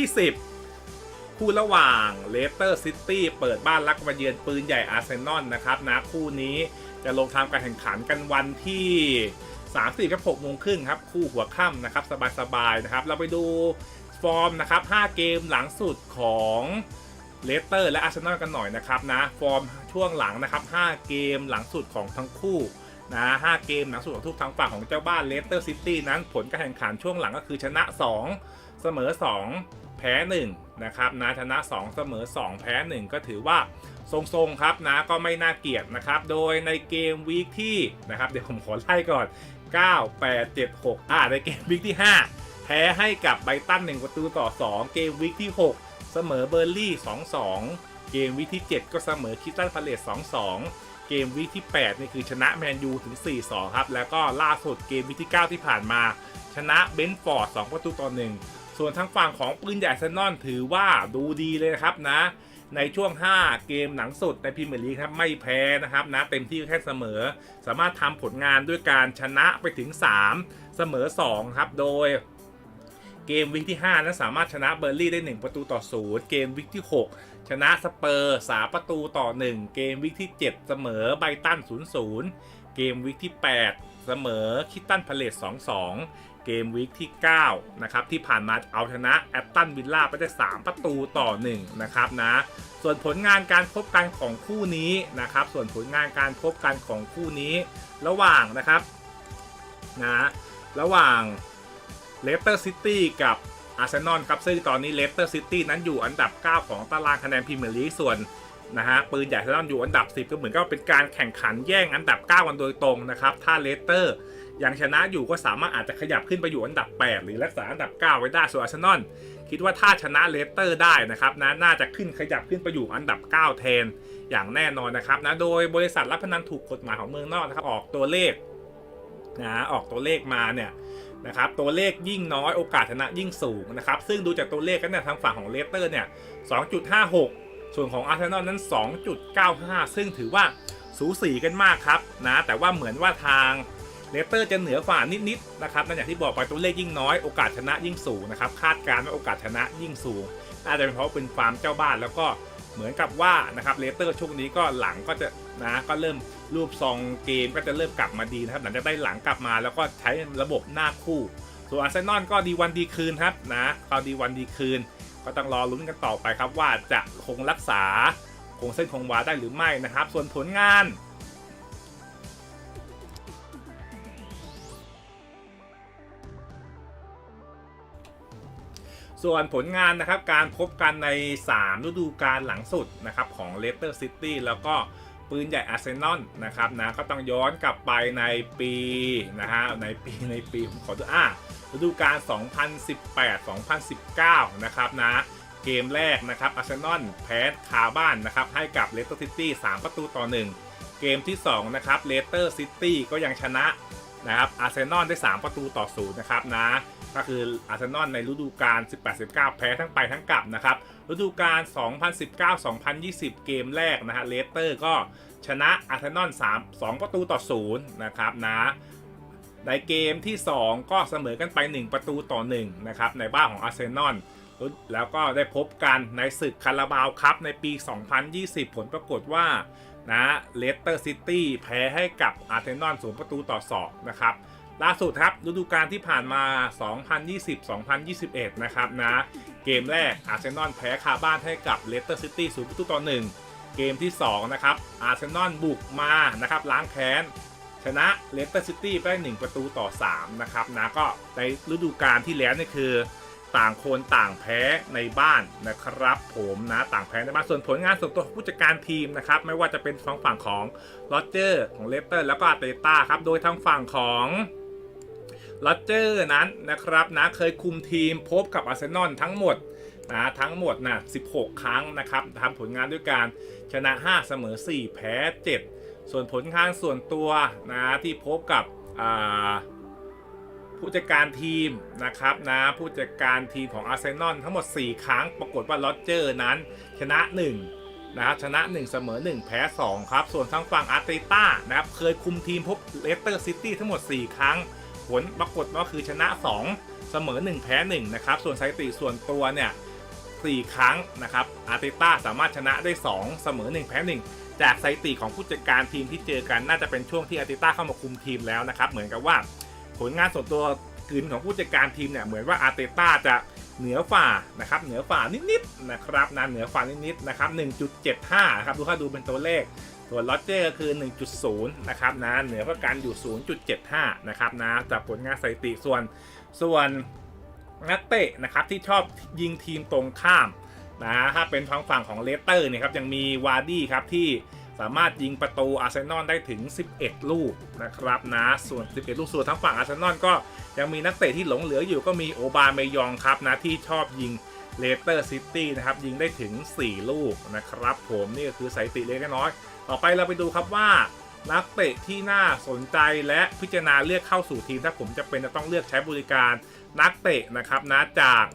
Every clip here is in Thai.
ที่ 10 คู่ระหว่างเลสเตอร์ซิตี้เปิดบ้านรักมาเยือนปืนใหญ่อาร์เซนอลนะครับนะคู่นี้จะลงทำการแข่งขันกันวันที่3 4กับ6โมงครึ่งครับคู่หัวค่ำนะครับสบายๆนะครับ เราไปดูฟอร์มนะครับ 5 เกมหลังสุดของเลสเตอร์และอาร์เซนอลกันหน่อยนะครับนะฟอร์มช่วงหลังนะครับ 5 เกมหลังสุดของทั้งคู่นะ5เกมหลังสุดของทุกทางฝั่งของเจ้าบ้านเลสเตอร์ซิตี้นั้นผลการแข่งขันช่วงหลังก็คือชนะ 2 เสมอ 2 แพ้1นะครับนะชนะ 2 เสมอ 2 แพ้ 1 ก็ถือว่าทรงๆครับนะก็ไม่น่าเกลียดนะครับ โดยในเกมวีคที่นะครับเดี๋ยวผมขอไล่ก่อน 9 8 7 6อ่าในเกมวีคที่ 5 แพ้ให้กับไบตัน1ประตูต่อ 2 เกมวีคที่ 6 เสมอเบอร์ลี่ 2-2 เกมวีคที่ 7 ก็เสมอคิสตันพาเลส2-2เกมวีคที่ 8 นี่คือชนะแมนยูถึง 4-2 ครับ แล้วก็ล่าสุดเกมวีคที่ 9 ที่ผ่านมา ชนะเบนฟอร์ด 2 ประตูต่อ 1 ส่วนทางฝั่งของปืนใหญ่เซนนอนถือว่าดูดีเลยนะครับนะ ในช่วง 5 เกมหลังสุดในพรีเมียร์ลีกครับไม่แพ้นะครับนะเต็มที่แค่เสมอ สามารถทำผลงานด้วยการชนะไปถึง 3 เสมอ 2 ครับโดยเกมวิกที่5นั้นสามารถชนะเบอร์ลี่ได้ 1 ประตูต่อ 0 เกมวิกที่ 6 ชนะสเปอร์3ประตูต่อ 1 เกมวิกที่ 7 เสมอไบตัน 0-0 เกมวิกที่ 8 เสมอคิตตันพาเลส2-2เกมวิกที่ 9 นะครับ ที่ผ่านมาเอาชนะแอตตันวิลล่าไปได้ 3 ประตูต่อ 1 นะครับนะส่วนผลงานการพบกันของคู่นี้นะครับ ส่วนผลงานการพบกันของคู่นี้ ระหว่างนะครับนะระหว่างเลสเตอร์ซิตี้กับอาร์เซนอลครับซึ่งตอนนี้เลสเตอร์ซิตี้นั้นอยู่อันดับ 9 ของตารางคะแนนพรีเมียร์ลีกส่วนนะฮะปืนใหญ่อาร์เซนอลอยู่อันดับ 10 ก็เหมือนกับเป็นการแข่งขันแย่งอันดับ 9 กันโดยตรงนะครับ ถ้าเลสเตอร์ ยังชนะอยู่ก็สามารถอาจจะขยับขึ้นไปอยู่อันดับ 8 หรือรักษาอันดับ 9 ไว้ได้ส่วนอาร์เซนอลคิดว่าถ้าชนะเลสเตอร์ได้นะครับนะน่าจะขึ้นขยับขึ้นไปอยู่อันดับ 9 แทน อย่างแน่นอนนะครับนะโดยบริษัทรับพนันถูกกฎหมายของเมืองนอกนะครับออกตัวเลขนะออกตัวเลขมาเนี่ยนะครับตัวเลขยิ่งน้อยโอกาสชนะยิ่งสูงนะครับซึ่งดูจากตัวเลขกันเนี่ยทางฝั่งของเลสเตอร์เนี่ย 2.56 ส่วนของอาร์เซนอลนั้น 2.95 ซึ่งถือว่าสูสีกันมากครับนะแต่ว่าเหมือนว่าทาง เลสเตอร์จะเหนือกว่านิดๆนะครับนั่นอย่างที่บอกไปตัวเลขยิ่งน้อยโอกาสชนะยิ่งสูงนะครับคาดการณ์ว่าโอกาสชนะยิ่งสูงน่าจะเป็นเพราะเป็นฟาร์มเจ้าบ้านแล้วก็เหมือนกับว่านะครับเลสเตอร์ช่วงนี้ก็หลังก็จะนะก็เริ่มรูปซองเกมก็จะเริ่มกลับมาดีนะครับหลังจากได้หลังกลับมาแล้วก็ใช้ระบบหน้าคู่ส่วนอาร์เซนอลก็ดีวันดีคืนครับนะก็ดีวันดีคืน ก็ต้องรอลุ้นกันต่อไปครับว่าจะคงรักษาคงเส้นคงวาได้หรือไม่นะครับ ส่วนผลงาน ส่วนผลงานนะครับการพบกันใน 3 ฤดูกาลหลังสุดนะครับของเลสเตอร์ซิตี้แล้วก็ปืนใหญ่อาร์เซนอลนะครับนะก็ต้องย้อนกลับไปในปีนะฮะในปีในปีผมขอดูอ่าฤดูกาล 2018-2019 นะครับนะเกมแรกนะครับอาร์เซนอลแพ้คาบ้านนะครับให้กับเลสเตอร์ซิตี้3ประตูต่อ 1 เกมที่ 2 นะครับเลสเตอร์ซิตี้ก็ยังชนะนะครับอาร์เซนอลได้ 3 ประตูต่อ 0 นะครับนะ ก็คืออาร์เซนอลในฤดูกาล 18-19 แพ้ทั้งไปทั้งกลับนะครับ ฤดูกาล 2019-2020 เกมแรกนะฮะเลสเตอร์ก็ชนะอาร์เซนอล3 2 ประตูต่อ 0 นะครับนะในเกมที่ 2 ก็เสมอกันไป 1 ประตูต่อ 1 นะครับ ในบ้านของอาร์เซนอลแล้วก็ได้พบกันในศึกคาราบาวครับในปี 2020 ผลปรากฏว่านะเลสเตอร์ซิตี้แพ้ให้กับอาร์เซนอล0ประตูต่อ 2 นะครับ ล่าสุดครับฤดูกาลที่ผ่านมา 2020-2021 นะครับนะ เกมแรกอาร์เซนอลแพ้คาบ้านให้กับเลสเตอร์ซิตี้0ประตูต่อ1เกมที่ 2 นะครับ อาร์เซนอลบุกมานะครับล้างแค้น ชนะเลสเตอร์ซิตี้ไปได้1ประตูต่อ 3 นะครับนะก็ในฤดูกาลที่แล้วนี่คือ ต่างคนต่างแพ้ในบ้านนะครับ ผมนะต่างแพ้ในบ้านส่วนผลงานส่วนตัวของผู้จัดการทีมนะครับ ไม่ว่าจะเป็นฝั่งฝั่งของโรเจอร์ของเลสเตอร์แล้วก็อาร์เตต้าครับ โดยทางฝั่งของ โรเจอร์นั้นนะครับนะเคยคุมทีมพบกับอาร์เซนอลทั้งหมดนะทั้งหมดนะ16 ครั้งนะครับทำผลงานด้วยการชนะ 5 เสมอ 4 แพ้ 7 ส่วนผลงานส่วนตัวนะที่พบกับผู้จัดการทีมนะครับนะผู้จัดการทีมของอาร์เซนอลทั้งหมด 4 ครั้งปรากฏว่าโรเจอร์นั้นชนะ 1นะครับชนะ 1 เสมอ 1 แพ้ 2 ครับ ส่วนทางฝั่งอาร์เตต้านะครับเคยคุมทีมพบเลสเตอร์ซิตี้ทั้งหมด 4 ครั้ง ผลปรากฏว่าคือชนะ 2 เสมอ 1 แพ้1นะครับส่วนสถิติส่วนตัวเนี่ย4ครั้งนะครับอาร์เตต้าสามารถชนะได้ 2 เสมอ 1 แพ้ 1 จากสถิติของผู้จัดการทีมที่เจอกันน่าจะเป็นช่วงที่อาร์เตต้าเข้ามาคุมทีมแล้วนะครับเหมือนกับว่าผลงานส่วนตัวกลืนของผู้จัดการทีมเนี่ยเหมือนว่าอาร์เตต้าจะเหนือฝ่านะครับเหนือฝ่านิดๆนะครับนะเหนือฝ่านิดๆนะครับ1.75นะครับดูถ้าดูเป็นตัวเลข ส่วนลอตเจอร์ก็คือ 1.0 นะครับนะเหนือประกันอยู่ 0.75 นะครับนะจากผลงานสถิติส่วนส่วนนักเตะนะครับที่ชอบยิงทีมตรงข้ามนะถ้าเป็นทางฝั่งของเลสเตอร์เนี่ยครับยังมีวาร์ดี้ครับที่สามารถยิงประตูอาร์เซนอลได้ถึง 11 ลูกนะครับนะส่วน 11 ลูกส่วนทั้งฝั่งอาร์เซนอลก็ยังมีนักเตะที่หลงเหลืออยู่ก็มีโอบาเมยองครับนะที่ชอบยิง เลสเตอร์ซิตี้นะครับยิงได้ถึง 4 ลูกนะครับ ผมนี่ก็คือสถิติเล็กน้อย ต่อไปเราไปดูครับว่านักเตะที่น่าสนใจและพิจารณาเลือกเข้าสู่ทีม ถ้าผมจะเป็นจะต้องเลือกใช้บริการนักเตะนะครับนะจาก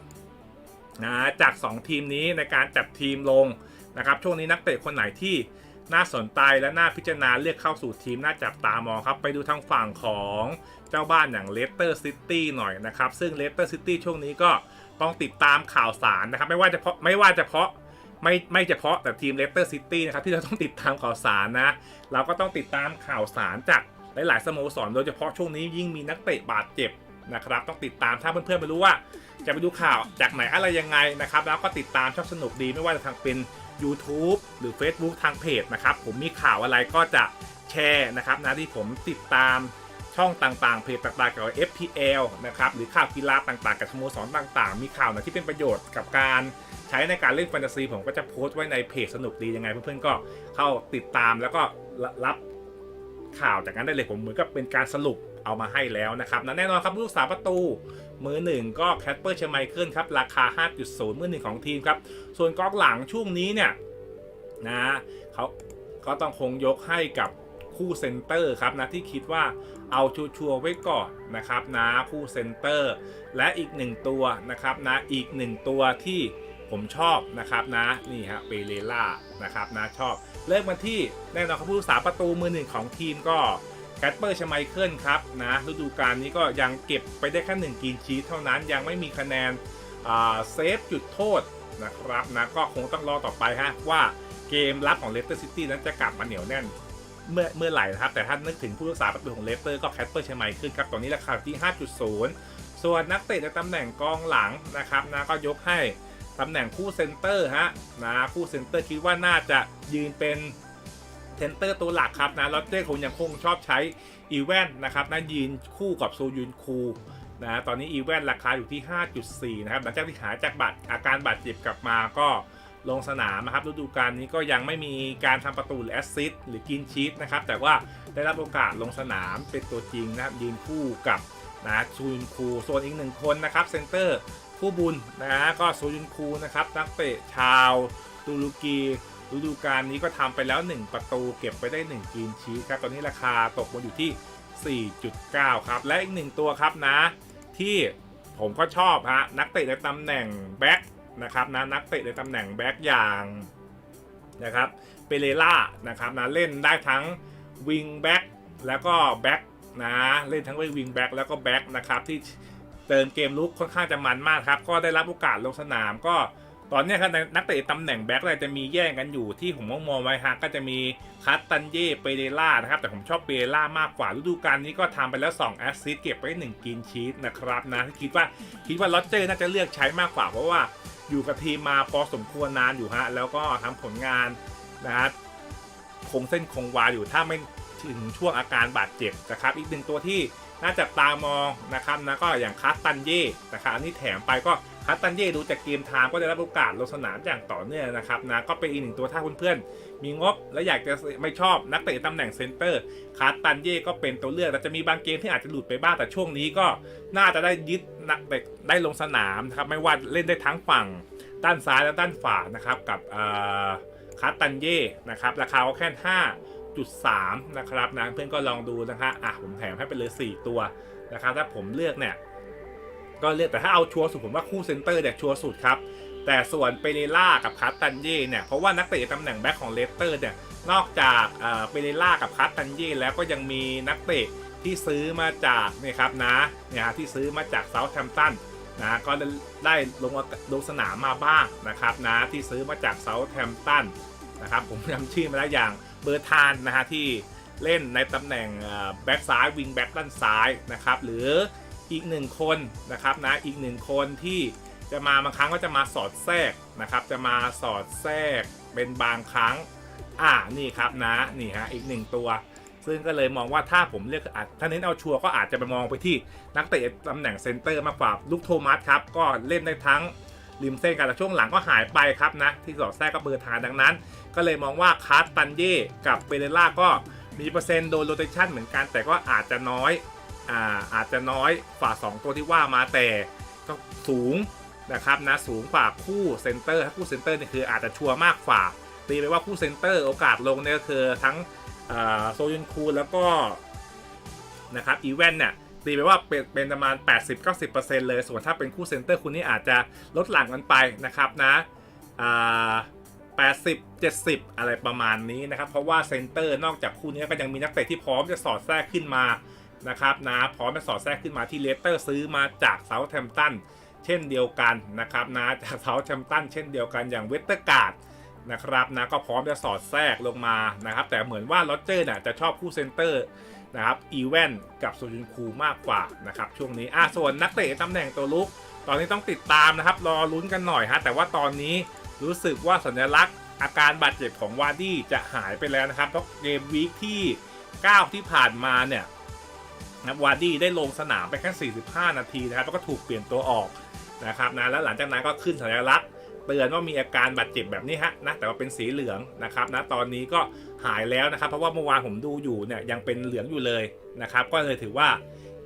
นะจาก 2 ทีมนี้ในการจัดทีมลงนะครับช่วงนี้นักเตะคนไหนที่น่าสนใจและน่าพิจารณาเลือกเข้าสู่ทีมน่าจับตามองครับ ไปดูทางฝั่งของเจ้าบ้านอย่างเลสเตอร์ซิตี้หน่อยนะครับ ซึ่งเลสเตอร์ซิตี้ช่วงนี้ก็ ต้องติดตามข่าวสารนะครับ ไม่ว่าจะเพราะไม่ว่าจะเพราะไม่ไม่เฉพาะแต่ทีมเลสเตอร์ซิตี้นะครับที่เราต้องติดตามข่าวสารนะ เราก็ต้องติดตามข่าวสารจากหลาย ๆ สโมสรโดยเฉพาะช่วงนี้ยิ่งมีนักเตะบาดเจ็บนะครับ ต้องติดตามถ้าเพื่อนๆไม่รู้ว่า จะไปดูข่าวจากไหนอะไรยังไงนะครับ แล้วก็ติดตามชอบสนุกดีไม่ว่าจะทางเป็น YouTube หรือ Facebook ทางเพจนะครับ ผมมีข่าวอะไรก็จะแชร์นะครับนะที่ผมติดตาม ช่องต่างๆ เพจต่างๆเกี่ยวกับ FPL นะครับหรือข่าวกีฬาต่างๆ กับสโมสรต่างๆ มีข่าวไหนที่เป็นประโยชน์กับการใช้ในการเล่นแฟนตาซีผมก็จะโพสต์ไว้ในเพจสนุกดียังไง เพื่อนๆก็เข้าติดตามแล้วก็รับข่าวจากนั้นได้เลยผมเหมือนกับเป็นการสรุปเอามาให้แล้วนะครับนะแน่นอนครับลูกสาวประตู มือหนึ่งก็แคทเปอร์เชมไมเคิลครับ ราคา 5.0 มือหนึ่งของทีมครับ ส่วนกองหลังช่วงนี้เนี่ยนะเขาก็ต้องคงยกให้กับ คู่เซนเตอร์ครับนะที่คิดว่าเอาชัวร์ไว้ก่อนนะครับนะคู่เซนเตอร์และอีกหนึ่งตัวนะครับนะอีกหนึ่งตัวที่ผมชอบนะครับนะนี่ฮะเปเรล่านะครับนะชอบเริ่มมาที่แน่นอนครับผู้รักษาประตูมือหนึ่งของทีมก็แคทเปอร์ชไมเคิลครับนะฤดูกาลนี้ก็ยังเก็บไปได้แค่หนึ่งกีนชีสเท่านั้นยังไม่มีคะแนนเซฟจุดโทษนะครับนะก็คงต้องรอต่อไปฮะว่าเกมรับของเลสเตอร์ซิตี้นั้นจะกลับมาเหนียวแน่น เมื่อเมื่อไหร่นะครับ แต่ถ้านึกถึงผู้รักษาประตูของเลสเตอร์ก็แคทเปอร์เชไมเคิลครับตอนนี้ราคาที่ 5.0 ส่วนนักเตะในตำแหน่งกองหลังนะครับนะก็ยกให้ตำแหน่งคู่เซนเตอร์ฮะนะคู่เซนเตอร์คิดว่าน่าจะยืนเป็นเซนเตอร์ตัวหลักครับนะลอตเต้คงยังคงชอบใช้อีแวนนะครับนะยืนคู่กับโซยุนคูนะตอนนี้อีแวนราคาอยู่ที่ 5.4 นะครับหลังจากที่หายจากบาดอาการบาดเจ็บกลับมาก็ ลงสนามนะครับฤดูกาลนี้ก็ยังไม่มีการทำประตูหรือแอสซิสต์หรือกินชีสนะครับแต่ว่าได้รับโอกาสลงสนามเป็นตัวจริงนะครับยืนคู่กับนะซูยุนคูส่วนอีกหนึ่งคนนะครับเซนเตอร์ผู้บุญนะฮะก็โซยุนคูนะครับนักเตะชาวตูรุกีฤดูกาลนี้ก็ทำไปแล้ว 1 ประตูเก็บไปได้ 1กีนชีสครับตอนนี้ราคาตกมาอยู่ที่ 4.9 ครับ และอีกหนึ่งตัวครับนะ ที่ผมก็ชอบฮะนักเตะในตำแหน่งแบ็ค นะครับนะนักเตะในตำแหน่งแบ็คอย่างนะครับเปเรล่านะครับนะเล่นได้ทั้งวิงแบ็คแล้วก็แบ็คนะเล่นทั้งวิงแบ็คแล้วก็แบ็คนะครับที่เติมเกมลุกค่อนข้างจะมันมากครับ ก็ได้รับโอกาสลงสนามก็ตอนนี้ครับนักเตะตำแหน่งแบ็คเลยจะมีแย่งกันอยู่ที่ผมมองมองไว้ฮะก็จะมีคัตตันเย่เปเรล่านะครับ แต่ผมชอบเปเรล่ามากกว่าฤดูกาลนี้ก็ทำไปแล้ว2แอสซิสต์เก็บไป1กินชีสนะครับนะคิดว่าคิดว่าลอตเจอร์น่าจะเลือกใช้มากกว่าเพราะว่า อยู่กับทีมมาพอสมควรนานอยู่ฮะแล้วก็ทำผลงานนะครับคงเส้นคงวาอยู่ถ้าไม่ถึงช่วงอาการบาดเจ็บนะครับ อีกหนึ่งตัวที่น่าจับตามองนะครับนะก็อย่างคัสตันเย่นะครับอันนี้แถมไปก็ คัสตันเย่ดูจากเกมไทม์ก็ได้รับโอกาสลงสนามอย่างต่อเนื่องนะครับนะก็เป็นอีกหนึ่งตัวถ้าเพื่อนๆมีงบและอยากจะไม่ชอบนักเตะตำแหน่งเซนเตอร์คัสตันเย่ก็เป็นตัวเลือกแต่จะมีบางเกมที่อาจจะหลุดไปบ้างแต่ช่วงนี้ก็น่าจะได้ยึดนักเตะได้ลงสนามนะครับไม่ว่าเล่นได้ทั้งฝั่งด้านซ้ายและด้านขวานะครับกับคัสตันเย่นะครับราคาก็แค่5 3 นะครับนะเพื่อนก็ลองดูนะฮะอะผมแถมให้ไปเลย 4 ตัวนะครับถ้าผมเลือกเนี่ย ก็เลือกแต่ถ้าเอาชัวร์สุดผมว่าคู่เซนเตอร์เนี่ยชัวร์สุดครับ แต่ส่วนเปเรล่ากับคัสตันเย่เนี่ยเพราะว่านักเตะตำแหน่งแบ็คของเลสเตอร์เนี่ยนอกจากเปเรล่ากับคัสตันเย่แล้วก็ยังมีนักเตะที่ซื้อมาจากนี่ครับนะเนี่ยที่ซื้อมาจากเซาท์แฮมป์ตันนะก็ได้ลงลงสนามมาบ้างนะครับนะที่ซื้อมาจากเซาท์แฮมป์ตันนะครับผมจำชื่อมาแล้วอย่างเบอร์ทานนะฮะที่เล่นในตำแหน่งแบ็กซ้ายวิงแบ็กด้านซ้ายนะครับหรือ อีกหนึ่งคนนะครับนะอีกหนึ่งคนที่จะมาบางครั้งก็จะมาสอดแทรกนะครับ จะมาสอดแทรกเป็นบางครั้ง อ่านี่ครับนะนี่ฮะอีกหนึ่งตัว ซึ่งก็เลยมองว่าถ้าผมเลือกอาจถ้าเน้นเอาชัวร์ก็อาจจะไปมองไปที่นักเตะตำแหน่งเซนเตอร์มากกว่าลูกโทมัสครับ ก็เล่นได้ทั้งริมเส้นกันแต่ช่วงหลังก็หายไปครับนะ ที่สอดแทรกก็เบอร์ทานดังนั้น ก็เลยมองว่าคาร์ตันเย่กับเปเรล่าก็มีเปอร์เซ็นต์โดนโรเตชันเหมือนกันแต่ก็อาจจะน้อย อ่าอาจจะน้อยฝ่า 2 ตัวที่ว่ามาแต่ก็สูงนะครับนะสูงกว่าคู่เซนเตอร์ถ้าคู่เซนเตอร์นี่คืออาจจะชัวร์มากกว่าตีไปว่าคู่เซนเตอร์โอกาสลงเนี่ยก็คือทั้งโซยุนคูแล้วก็นะครับอีเวนเนี่ยตีไปว่าเป็นเป็นประมาณ 80-90%เลยส่วนถ้าเป็นคู่เซนเตอร์คุณนี่อาจจะลดหลั่งกันไปนะครับนะอ่า80 70 อะไรประมาณนี้นะครับ เพราะว่าเซนเตอร์นอกจากคู่นี้ก็ยังมีนักเตะที่พร้อมจะสอดแทรกขึ้นมา นะครับนะพร้อมจะสอดแทรกขึ้นมาที่เลสเตอร์ซื้อมาจากเซาท์แฮมป์ตันเช่นเดียวกันนะครับนะจากเซาท์แฮมป์ตันเช่นเดียวกันอย่างเวสเตอร์การ์ดนะครับนะก็พร้อมจะสอดแทรกลงมานะครับแต่เหมือนว่าโรเจอร์เนี่ยจะชอบคู่เซนเตอร์นะครับอีเวนกับโซยุนคูมากกว่านะครับช่วงนี้อะส่วนนักเตะตำแหน่งตัวลุก ตอนนี้ต้องติดตามนะครับรอลุ้นกันหน่อยฮะแต่ว่าตอนนี้รู้สึกว่าสัญลักษณ์อาการบาดเจ็บของวาร์ดี้จะหายไปแล้วนะครับเพราะเกมวีคที่ 9 ที่ผ่านมาเนี่ย นะวาร์ดี้ได้ลงสนามไปแค่ 45 นาทีนะครับแล้วก็ถูกเปลี่ยนตัวออกนะครับนะแล้วหลังจากนั้นก็ขึ้นสัญลักษณ์เตือนว่ามีอาการบาดเจ็บแบบนี้ฮะนะแต่ว่าเป็นสีเหลืองนะครับนะตอนนี้ก็หายแล้วนะครับ เพราะว่าเมื่อวานผมดูอยู่เนี่ยยังเป็นเหลืองอยู่เลยนะครับ ก็เลยถือว่า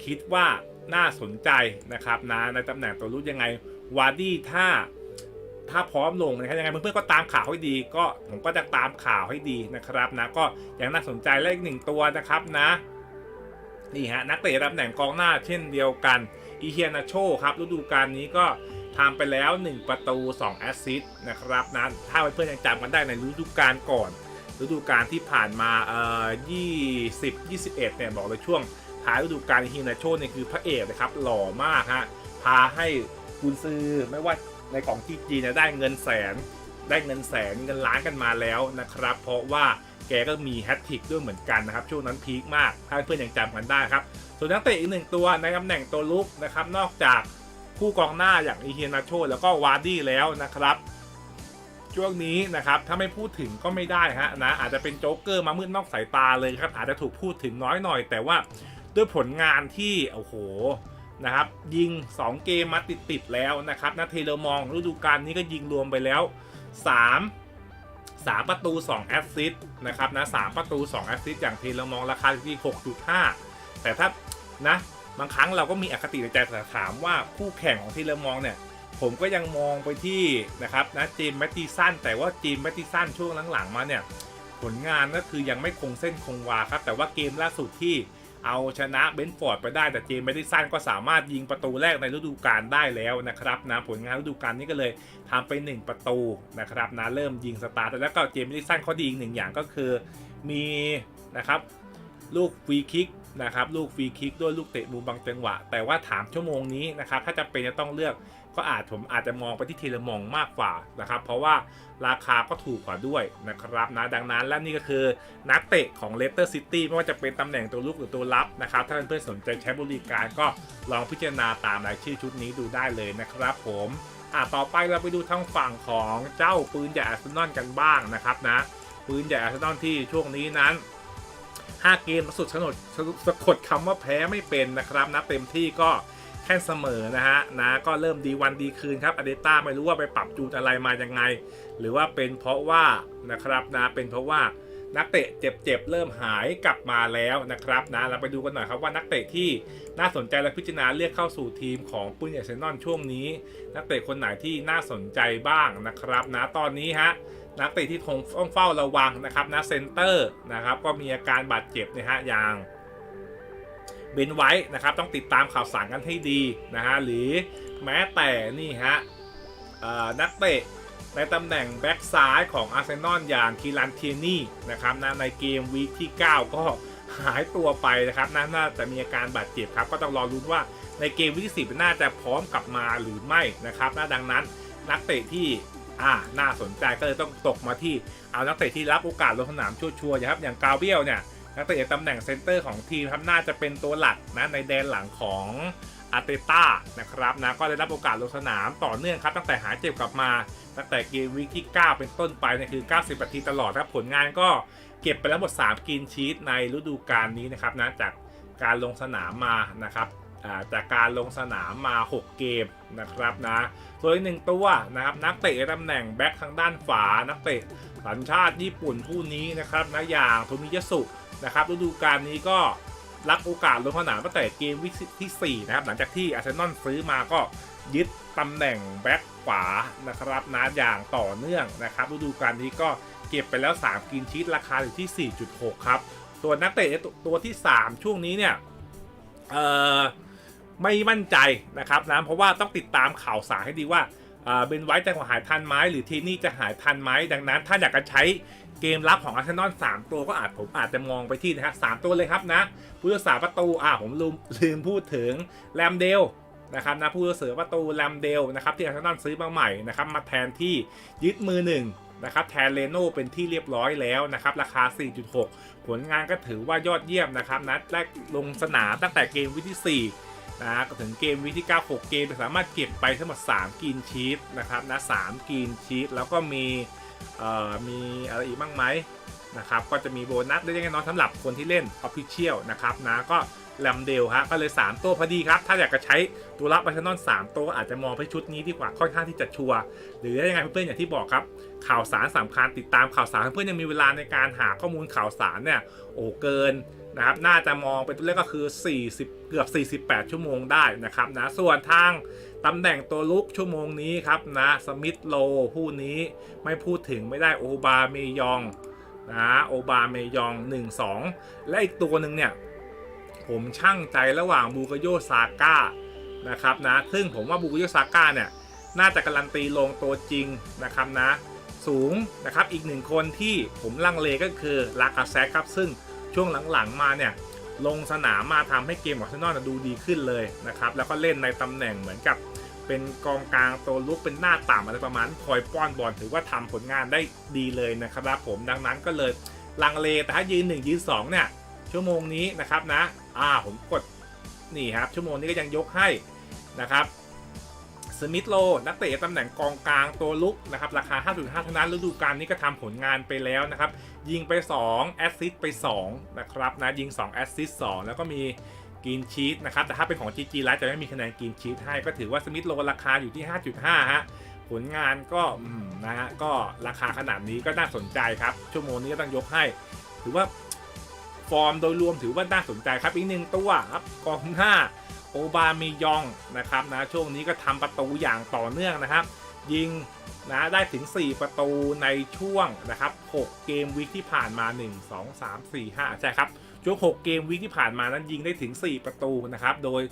คิดว่าน่าสนใจนะครับนะในตำแหน่งตัวรุดยังไงวาร์ดี้ถ้าถ้าพร้อมลงนะครับยังไงเพื่อนๆก็ตามข่าวให้ดี ก็ผมก็จะตามข่าวให้ดีนะครับนะก็ยังน่าสนใจและอีกหนึ่งตัวนะครับนะ นี่ฮะนักเตะตำแหน่งกองหน้าเช่นเดียวกันอีเฮียนาโชครับฤดูกาลนี้ก็ทำไปแล้ว 1 ประตู 2 แอสซิสต์นะครับนะถ้าเพื่อนๆยังจำกันได้ในฤดูกาลก่อนฤดูกาลที่ผ่านมาเอ่อ20 21เนี่ยบอกเลยช่วงท้ายฤดูกาลฮีนาโชเนี่ยคือพระเอกนะครับหล่อมากฮะพาให้กุนซือไม่ว่าในของที่จีนได้เงินแสน ได้เงินแสนเงินล้านกันมาแล้วนะครับ เพราะว่า แกก็มีแฮตทริกด้วยเหมือนกันนะครับ ช่วงนั้นพีคมากถ้าเพื่อนยังจำกันได้ครับ ส่วนนักเตะอีกหนึ่งตัวในตำแหน่งตัวลุกนะครับ นอกจากคู่กองหน้าอย่างอีเฮียนาโชแล้วก็วาร์ดี้แล้วนะครับ ช่วงนี้นะครับถ้าไม่พูดถึงก็ไม่ได้ฮะนะอาจจะเป็นโจ๊กเกอร์มามืดนอกสายตาเลยครับ อาจจะถูกพูดถึงน้อยหน่อย แต่ว่าด้วยผลงานที่โอ้โหนะครับยิง 2 เกมมาติดๆแล้วนะครับนะเทเลมองฤดูกาลนี้ก็ยิงรวมไปแล้ว 3 3 ประตู 2 แอสซิสต์นะครับนะ3ประตู 2 แอสซิสต์อย่างเทเลมองราคาที่ 6.5 แต่ถ้านะบางครั้งเราก็มีอคติในใจแต่ถามว่าคู่แข่งของเทเลมองเนี่ย ผมก็ยังมองไปที่นะครับนะจมส์แมตติสันแต่ว่าจมส์แมตติสันช่วงหลังๆมาเนี่ย ผลงานก็คือยังไม่คงเส้นคงวาครับ แต่ว่าเกมล่าสุดที่ เอาชนะเบนฟอร์ดไปได้แต่เจมส์แมตติสันก็สามารถยิงประตูแรกในฤดูกาลได้แล้วนะครับนะผลงานฤดูกาลนี้ก็เลยทำไป 1 ประตูนะครับนะเริ่มยิงสตาร์ทแล้วก็เจมส์แมตติสันเขาดีอีกหนึ่งอย่างก็คือมีนะครับลูกฟรีคิกนะครับลูกฟรีคิกด้วยลูกเตะมุมบางจังหวะ แต่ว่าถามชั่วโมงนี้นะครับถ้าจะเป็นจะต้องเลือก ก็อาจผมอาจจะมองไปที่เทเลมองมากกว่านะครับ เพราะว่าราคาก็ถูกกว่าด้วยนะครับนะดังนั้นและนี่ก็คือนักเตะของเลสเตอร์ซิตี้ไม่ว่าจะเป็นตำแหน่งตัวลุกหรือตัวรับนะครับ ถ้าเพื่อนๆสนใจใช้บริการก็ลองพิจารณาตามรายชื่อชุดนี้ดูได้เลยนะครับ ผมอะต่อไปเราไปดูทางฝั่งของเจ้าปืนใหญ่อาร์เซนอลกันบ้างนะครับนะปืนใหญ่อาร์เซนอลที่ช่วงนี้นั้น5เกมสุดสนดสะกดคำว่าแพ้ไม่เป็นนะครับนะเต็มที่ก็ แค่เสมอนะฮะนะก็เริ่มดีวันดีคืนครับอเดต้าไม่รู้ว่าไปปรับจูนอะไรมายังไง หรือว่าเป็นเพราะว่านะครับนะเป็นเพราะว่านักเตะเจ็บๆเริ่มหายกลับมาแล้วนะครับนะเราไปดูกันหน่อยครับว่านักเตะที่น่าสนใจและพิจารณาเรียกเข้าสู่ทีมของปุ้ยเอเซนอนช่วงนี้ นักเตะคนไหนที่น่าสนใจบ้างนะครับนะตอนนี้ฮะนักเตะที่ต้องเฝ้าระวังนะครับนะเซนเตอร์นะครับก็มีอาการบาดเจ็บนะฮะอย่าง เบนไว้นะครับ ต้องติดตามข่าวสารกันให้ดีนะฮะหรือแม้แต่นี่ฮะนักเตะในตำแหน่งแบ็กซ้ายของอาร์เซนอลอย่างคีรันเทียนี่นะครับนะในเกมวีคที่ 9 ก็หายตัวไปนะครับน่าน่าจะมีอาการบาดเจ็บครับ ก็ต้องรอรุ้นว่าในเกมวิที่สิบน่าจะพร้อมกลับมาหรือไม่นะครับน่าดังนั้นนักเตะที่อ่าน่าสนใจก็เลยต้องตกมาที่เอานักเตะที่รับโอกาสลงสนามชัวร์ๆนะครับอย่างกาเบียลเนี่ย นักเตะตำแหน่งเซนเตอร์ของทีมครับน่าจะเป็นตัวหลักนะในแดนหลังของอาร์เตต้านะครับนะก็ได้รับโอกาสลงสนามต่อเนื่องครับ ตั้งแต่หายเจ็บกลับมา ตั้งแต่เกมวีคที่ 9 เป็นต้นไปนี่คือ 90 นาทีตลอดครับผลงานก็เก็บไปแล้วหมด 3 กินชีตในฤดูกาลนี้นะครับนะจากการลงสนามมานะครับจากการลงสนามมา 6 เกมนะครับนะส่วนอีกหนึ่งตัวนะครับนักเตะตำแหน่งแบ็คทางด้านฝานักเตะสัญชาติญี่ปุ่นผู้นี้นะครับนะอย่างโทมิยะสุ นะครับฤดูกาลนี้ก็รับโอกาสลงสนามตั้งแต่เกมวิกที่ 4 นะครับ หลังจากที่อาร์เซนอลซื้อมาก็ยึดตำแหน่งแบ็คขวานะครับนะอย่างต่อเนื่องนะครับฤดูกาลนี้ก็เก็บไปแล้ว 3 กินชีตราคาอยู่ที่ 4.6 ครับ ส่วนนักเตะตัวที่ 3 ช่วงนี้เนี่ยเอ่อไม่มั่นใจนะครับนะเพราะว่าต้องติดตามข่าวสารให้ดีว่าเบนไว้จะหายทันไหมหรือทีนี่จะหายทันไหมดังนั้นถ้าอยากจะใช้ เกมรับของอาร์เซนอล3ตัวก็อาจผมอาจจะมองไปที่นะฮะสามตัวเลยครับนะผู้รักษาประตูอ่าผมลืมลืมพูดถึงแรมเดลนะครับนะผู้รักษาประตูแรมเดลนะครับที่อาร์เซนอลซื้อมาใหม่นะครับมาแทนที่ยึดมือหนึ่งนะครับแทนเลโน่เป็นที่เรียบร้อยแล้วนะครับราคา 4.6 ผลงานก็ถือว่ายอดเยี่ยมนะครับนัดแรกลงสนามตั้งแต่เกมวิที่4นะถึงเกมวิที่ 9 6 เกมสามารถเก็บไปทั้งหมด 3 กินชีตนะครับนะ3กินชีตแล้วก็มี มีอะไรอีกบ้างไหมนะครับก็จะมีโบนัสเล็กๆน้อยๆสำหรับคนที่เล่น Official นะครับนะก็แลมเดลฮะก็เลย 3 ตัวพอดีครับ ถ้าอยากจะใช้ตัวรับอาร์เซนอล3ตัวก็อาจจะมองไปชุดนี้ดีกว่าค่อนข้างที่จะชัวร์หรือยังไงเพื่อนๆอย่างที่บอกครับ ข่าวสารสำคัญติดตามข่าวสารเพื่อนยังมีเวลาในการหาข้อมูลข่าวสารเนี่ยโอ้เกินนะครับน่าจะมองเป็นตัวเลขก็คือ 40 เกือบ 48 ชั่วโมงได้นะครับนะส่วนทาง ตำแหน่งตัวลุกชั่วโมงนี้ครับนะสมิธโลผู้นี้ไม่พูดถึงไม่ได้โอบาเมยองนะโอบาเมยอง 1-2 และอีกตัวหนึ่งเนี่ยผมช่างใจระหว่างบูกโยซาก้านะครับนะซึ่งผมว่าบูกโยซาก้าเนี่ยน่าจะการันตีลงตัวจริงนะครับนะสูงนะครับอีกหนึ่งคนที่ผมลังเลก็คือลากาแซครับ ซึ่งช่วงหลังๆมาเนี่ยลงสนามมาทำให้เกมของอาร์เซนอลดูดีขึ้นเลยนะครับ แล้วก็เล่นในตำแหน่งเหมือนกับ เป็นกองกลางตัวลุกเป็นหน้าต่ำอะไรประมาณคอยป้อนบอลถือว่าทำผลงานได้ดีเลยนะครับผมดังนั้นก็เลยลังเลแต่ถ้ายืน 1 ยืน 2 เนี่ย ชั่วโมงนี้นะครับนะอ่าผมกดนี่ครับ ชั่วโมงนี้ก็ยังยกให้นะครับสมิธโลนักเตะตำแหน่งกองกลางตัวลุกนะครับราคา 5.5เท่านั้นฤดูกาลนี้ก็ทำผลงานไปแล้วนะครับ ยิงไป 2 แอสซิสต์ไป 2 นะครับนะยิง 2 แอสซิสต์2แล้วก็มี กินชีตนะครับ แต่ถ้าเป็นของ GG ไลท์จะไม่มีคะแนนกินชีตให้ ก็ถือว่าสมิธโลราคาอยู่ที่ 5.5 ฮะ ผลงานก็นะฮะ ก็ราคาขนาดนี้ก็น่าสนใจครับ ชั่วโมงนี้ก็ต้องยกให้ ถือว่าฟอร์มโดยรวมถือว่าน่าสนใจครับ อีกหนึ่งตัวครับ กองหน้าโอบาเมยองนะครับนะ ช่วงนี้ก็ทำประตูอย่างต่อเนื่องนะครับ ยิงนะได้ถึง 4 ประตูในช่วงนะครับ 6 เกมวีคที่ผ่านมา 1 2 3 4 5 ใช่ครับ ช่วง6เกมวีคที่ผ่านมานั้นยิงได้ถึง 4 ประตูนะครับ โดย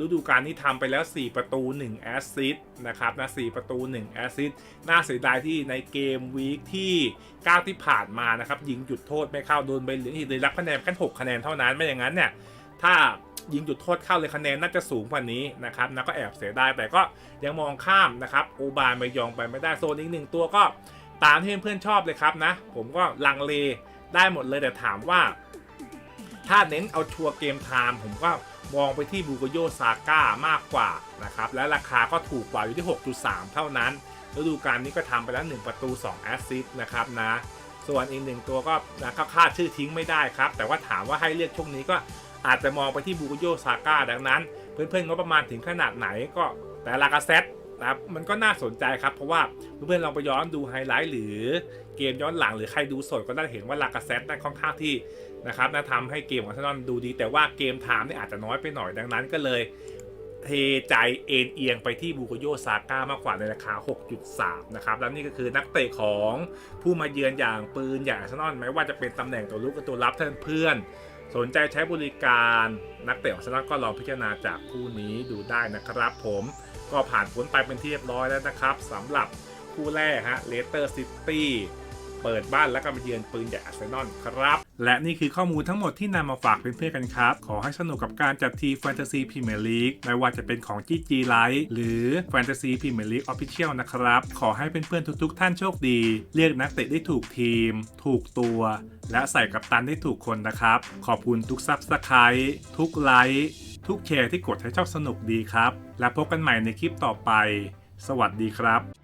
ฤดูกาลนี้ทำไปแล้ว 4 ประตู 1 แอสซิสต์นะครับนะ4ประตู 1 แอสซิสต์น่าเสียดายที่ในเกมวีคที่ 9 ที่ผ่านมานะครับ ยิงจุดโทษไม่เข้าโดนใบเหลืองอีกเลยรับคะแนนแค่6คะแนนเท่านั้นไม่อย่างนั้นเนี่ย ถ้ายิงจุดโทษเข้าเลยคะแนนน่าจะสูงกว่านี้นะครับนะก็แอบเสียดายแต่ก็ยังมองข้ามนะครับโอบาเมยองไปไม่ได้โซนอีกหนึ่งตัวก็ตามที่เพื่อนๆชอบเลยครับนะ ผมก็ลังเลได้หมดเลยแต่ถามว่า ถ้าเน้นเอาชัวร์เกมไทม์ผมก็มองไปที่บูโกโยซาก้ามากกว่านะครับ และราคาก็ถูกกว่าอยู่ที่ 6.3 เท่านั้นฤดูกาลนี้ก็ทำไปแล้ว 1 ประตู 2 แอสซิสต์นะครับนะ ส่วนอีกหนึ่งตัวก็นะก็คาดชื่อทิ้งไม่ได้ครับ แต่ว่าถามว่าให้เลือกช่วงนี้ก็อาจจะมองไปที่บูโกโยซาก้าดังนั้น เพื่อนๆก็ประมาณถึงขนาดไหนก็แต่ลากาเซตนะครับมันก็น่าสนใจครับ เพราะว่าเพื่อนๆลองไปย้อนดูไฮไลท์หรือ เกมย้อนหลังหรือใครดูสดก็ได้เห็นว่าลากาเซตนั้นค่อนข้างที่นะครับนะทำให้เกมของเซนอลดูดี แต่ว่าเกมไทม์นี่อาจจะน้อยไปหน่อยดังนั้นก็เลยเทใจเอ็นเอียงไปที่บูโกโยซาก้ามากกว่าในราคา 6.3 นะครับ แล้วนี่ก็คือนักเตะของผู้มาเยือนอย่างปืนอย่างอาร์เซนอลไม่ว่าจะเป็นตำแหน่งตัวลุกกับตัวรับท่านเพื่อน สนใจใช้บริการนักเตะของอาร์เซนอลก็ลองพิจารณาจากคู่นี้ดูได้นะครับผมก็ผ่านพ้นไปเป็นที่เรียบร้อยแล้วนะครับสำหรับคู่แรกฮะเลสเตอร์ซิตี้ เปิดบ้านแล้วก็มาเยือนปืนใหญ่อาร์เซนอลครับ และนี่คือข้อมูลทั้งหมดที่นำมาฝากเพื่อนๆกันครับ ขอให้สนุกกับการจัดทีแฟนตาซีพรีเมียร์ลีกไม่ว่าจะเป็นของ GG Live หรือแฟนตาซีพรีเมียร์ลีกออฟฟิเชียลนะครับ ขอให้เพื่อนๆทุกๆ ท่านโชคดีเรียกนักเตะได้ถูกทีม ถูกตัว และใส่กับตันได้ถูกคนนะครับ ขอบคุณทุกซับสไครต์ทุกไลค์ทุกแชร์ที่กดให้ชอบสนุกดีครับ และพบกันใหม่ในคลิปต่อไป สวัสดีครับ